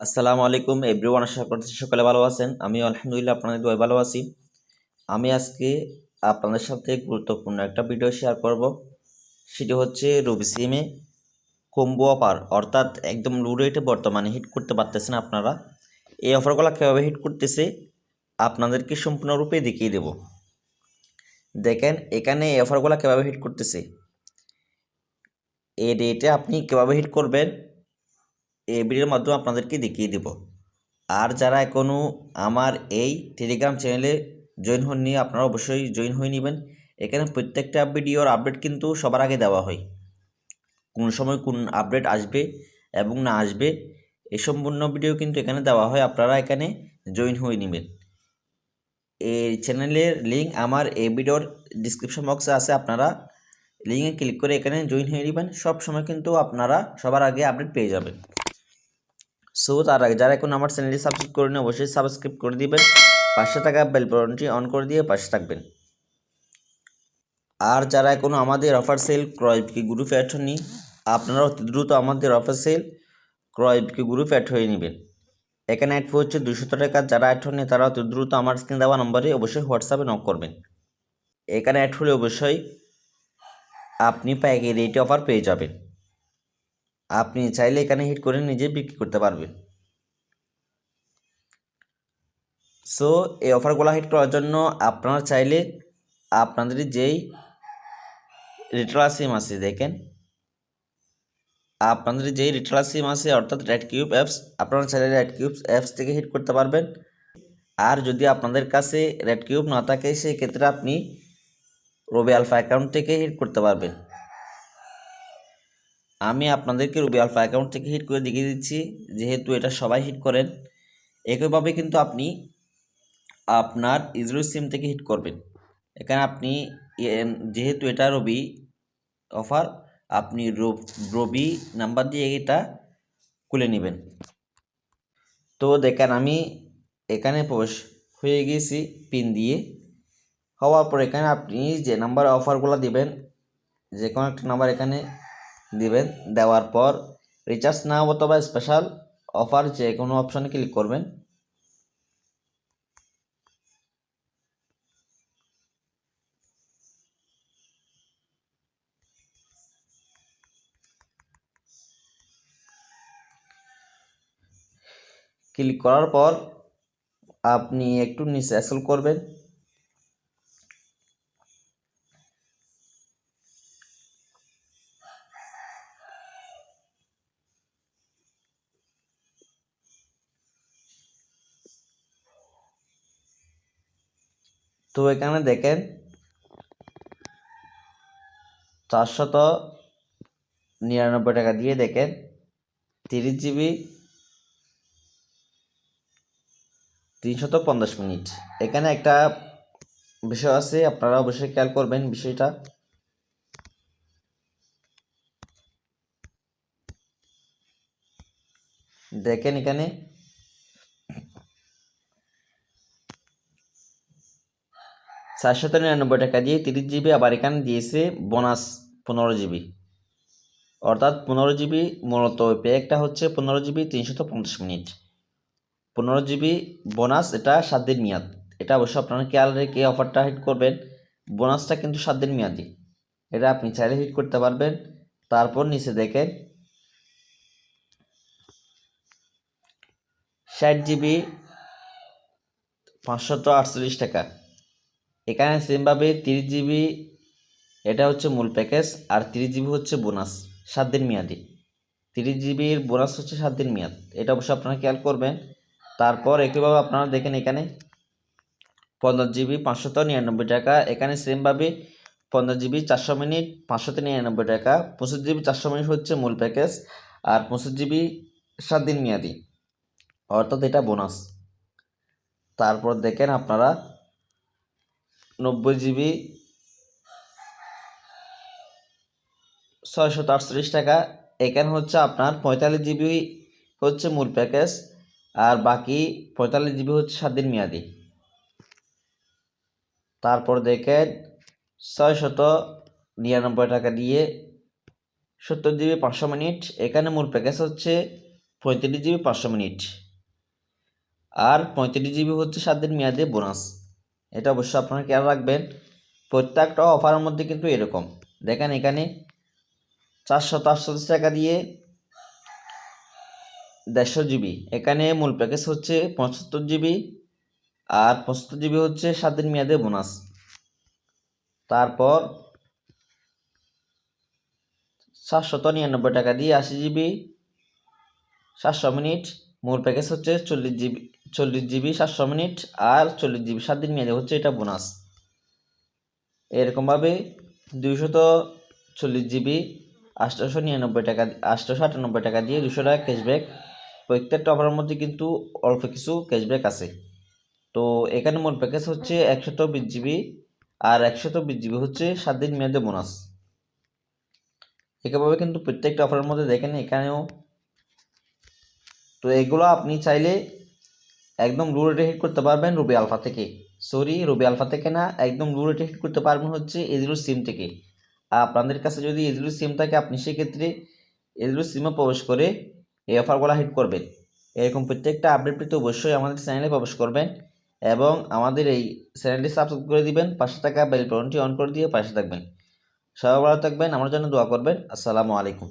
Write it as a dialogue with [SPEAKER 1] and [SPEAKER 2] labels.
[SPEAKER 1] আসসালামু আলাইকুম এভরিওয়ান আশা করছি সকালে ভালো আছেন। আমি আলহামদুলিল্লাহ, আপনাদের দোয়া ভালো আছি। আমি আজকে আপনাদের সাথে গুরুত্বপূর্ণ একটা ভিডিও শেয়ার করব। সেটি হচ্ছে রবি সিমে কম্বো অফার অর্থাৎ একদম লো রেটে বর্তমানে হিট করতে পারতেছেন আপনারা। এই অফারগুলো কীভাবে হিট করতেছে, আপনাদেরকে সম্পূর্ণরূপে দেখিয়ে দেব। দেখেন, এখানে এই অফারগুলো কীভাবে হিট করতেছে। এই রেটে আপনি কীভাবে হিট করবেন এই ভিডিওর মাধ্যমে আপনাদেরকে দেখিয়ে দেব। আর যারা এখনও আমার এই টেলিগ্রাম চ্যানেলে জয়েন হননি, আপনারা অবশ্যই জয়েন হয়ে নেবেন। এখানে প্রত্যেকটা ভিডিওর আপডেট কিন্তু সবার আগে দেওয়া হয়। কোন সময় কোন আপডেট আসবে এবং না আসবে এই সম্পূর্ণ ভিডিও কিন্তু এখানে দেওয়া হয়। আপনারা এখানে জয়েন হয়ে নেবেন। এই চ্যানেলের লিঙ্ক আমার এই ভিডিওর ডিসক্রিপশন বক্সে আছে, আপনারা লিঙ্কে ক্লিক করে এখানে জয়েন হয়ে নেবেন। সব সময় কিন্তু আপনারা সবার আগে আপডেট পেয়ে যাবেন। সো তার আগে যারা এখন আমার চ্যানেলটি সাবস্ক্রাইব করেন অবশ্যই সাবস্ক্রাইব করে দিবেন। পাঁচশো টাকা বেল বাটনটি অন করে দিয়ে পাশে থাকবেন। আর যারা এখনও আমাদের অফার সেল ক্রয় বিক্রি গ্রুপে অ্যাড হননি, আপনারা অতি দ্রুত আমাদের অফার সেল ক্রয় বিক্রি গ্রুপে অ্যাড হয়ে নেবেন। এখানে অ্যাড হচ্ছে দুশো টাকা। যারা অ্যাড হননি, তারা অতি দ্রুত আমার স্ক্রিন দেওয়া নম্বরে অবশ্যই হোয়াটসঅ্যাপে নক করবেন। এখানে অ্যাড হলে অবশ্যই আপনি পাইকারি রেটে অফার পেয়ে যাবেন। আপনি চাইলে এখানে হিট করে নিজে বিক্রি করতে পারবেন। সো এই অফারগুলো হিট করার জন্য আপনারা চাইলে আপনাদের যেই রিটেলার সিম আছে, দেখেন। আপনাদের যেই রিটেলার সিম আছে, অর্থাৎ রেড কিউব অ্যাপস আপনারা চাইলে রেড কিউব অ্যাপস থেকে হিট করতে পারবেন। আর যদি আপনাদের কাছে রেড কিউব না থাকে, সেক্ষেত্রে আপনি রবি আলফা অ্যাকাউন্ট থেকে হিট করতে পারবেন। আমি আপনাদেরকে রুবি আলফা অ্যাকাউন্ট থেকে হিট করে দেখিয়ে দিচ্ছি, যেহেতু এটা সবাই হিট করেন। একইভাবে কিন্তু আপনি আপনার ইজরো সিম থেকে হিট করবেন। এখানে আপনি যেহেতু এটা রবি অফার আপনি রবি নাম্বার দিয়ে এটা খুলে নেবেন। তো দেখেন আমি এখানে প্রবেশ হয়ে গিয়েছি পিন দিয়ে। হওয়ার পর এখানে আপনি যে নাম্বার অফারগুলো দিবেন যে কোনো একটা নাম্বার এখানে দিবেন। দেওয়ার পর রিচার্জ নাও অথবা স্পেশাল অফার যে কোনো অপশানে ক্লিক করবেন। ক্লিক করার পর আপনি একটু নিচে স্ক্রল করবেন। তো এখানে দেখেন চারশত নিরানব্বই টাকা দিয়ে দেখেন তিরিশ জিবি তিনশত পঞ্চাশ মিনিট। এখানে একটা বিষয় আছে, আপনারা অবশ্যই খেয়াল করবেন বিষয়টা। দেখেন এখানে চারশত নিরানব্বই টাকা দিয়ে তিরিশ জিবি আবার এখানে দিয়েছে বোনাস পনেরো জিবি। অর্থাৎ পনেরো জিবি মূলত প্যাকটা হচ্ছে পনেরো জিবি তিনশত পঞ্চাশ মিনিট। পনেরো জিবি বোনাস এটা সাত দিন মেয়াদ। এটা অবশ্যই আপনারা খেয়াল রেখে অফারটা হিট করবেন? বোনাসটা কিন্তু সাত দিন মেয়াদি। এটা আপনি চাইলে হিট করতে পারবেন। তারপর নিচে দেখেন, ষাট জিবি পাঁচশত আটচল্লিশ টাকা। এখানে সেমভাবে তিরিশ জিবি এটা হচ্ছে মূল প্যাকেজ আর তিরিশ জিবি হচ্ছে বোনাস সাত দিন মেয়াদি। তিরিশ জিবির বোনাস হচ্ছে সাত দিন মেয়াদ, এটা অবশ্যই আপনারা খেয়াল করবেন। তারপর একইভাবে আপনারা দেখেন এখানে পঞ্চাশ জিবি পাঁচশত নিরানব্বই টাকা, এখানে সেমভাবে পঞ্চাশ জিবি চারশো মিনিট, পাঁচশত নিরানব্বই টাকা, পঁচিশ জিবি চারশো মিনিট হচ্ছে মূল প্যাকেজ আর পঁচিশ জিবি সাত দিন মেয়াদি, অর্থাৎ এটা বোনাস তারপর দেখেন আপনারা নব্বই জিবি, ছয়শত আটচল্লিশ টাকা। এখানে হচ্ছে আপনার পঁয়তাল্লিশ জিবি হচ্ছে মূল প্যাকেজ, আর বাকি পঁয়তাল্লিশ জিবি হচ্ছে সাত দিন মেয়াদি। তারপর দেখেন, ছয়শত নিরানব্বই টাকা দিয়ে সত্তর জিবি পাঁচশো মিনিট, এখানে মূল প্যাকেজ হচ্ছে পঁয়ত্রিশ জিবি পাঁচশো মিনিট। আর পঁয়ত্রিশ জিবি হচ্ছে সাত দিন মেয়াদে বোনাস। এটা অবশ্যই আপনারা খেয়াল রাখবেন, প্রত্যেকটা অফারের মধ্যে কিন্তু এরকম। দেখেন এখানে চারশো আটষট্টি টাকা দিয়ে দেড়শো জিবি। এখানে মূল প্যাকেজ হচ্ছে পঁচাত্তর জিবি আর পঁচাত্তর জিবি হচ্ছে সাত দিন মেয়াদে বোনাস তারপর সাতশত নিরানব্বই টাকা দিয়ে আশি জিবি সাতশো মিনিট মূল প্যাকেজ হচ্ছে চল্লিশ জিবি চল্লিশ জিবি সাতশো মিনিট আর চল্লিশ জিবি সাত দিন মেয়াদে হচ্ছে এটা বোনাস এরকমভাবে দুইশত চল্লিশ জিবি আটশোশো নিরানব্বই টাকা আটশোশো আটানব্বই টাকা দিয়ে দুশো টাকা ক্যাশব্যাক প্রত্যেকটা অফারের মধ্যে কিন্তু অল্প কিছু ক্যাশব্যাক আছে। তো এখানে মূল প্যাকেজ হচ্ছে একশত বিশ জিবি আর একশত বিশ জিবি হচ্ছে সাত দিন মেয়াদে বোনাস একইভাবে কিন্তু প্রত্যেকটা অফারের মধ্যে দেখেন এখানেও তো এগুলো আপনি চাইলে একদম লো রেটে হিট করতে পারবেন রুবি আলফা থেকে। সরি, রুবি আলফা থেকে না, একদম লো রেটে হিট করতে পারবেন হচ্ছে এজিরো সিম থেকে। আর আপনাদের কাছে যদি এজিরো সিম থাকে, আপনি সেক্ষেত্রে এজিরো সিমে প্রবেশ করে এই অফারগুলো হিট করবেন। এরকম প্রত্যেকটা আপডেট পেতে অবশ্যই আমাদের চ্যানেলে প্রবেশ করবেন এবং আমাদের এই চ্যানেলটি সাবস্ক্রাইব করে দিবেন, পাশে থাকা বেল বাটনটি অন করে দিয়ে পাশে থাকবেন। সবাই ভালো থাকবেন, আমার জন্য দোয়া করবেন। আসসালামু আলাইকুম।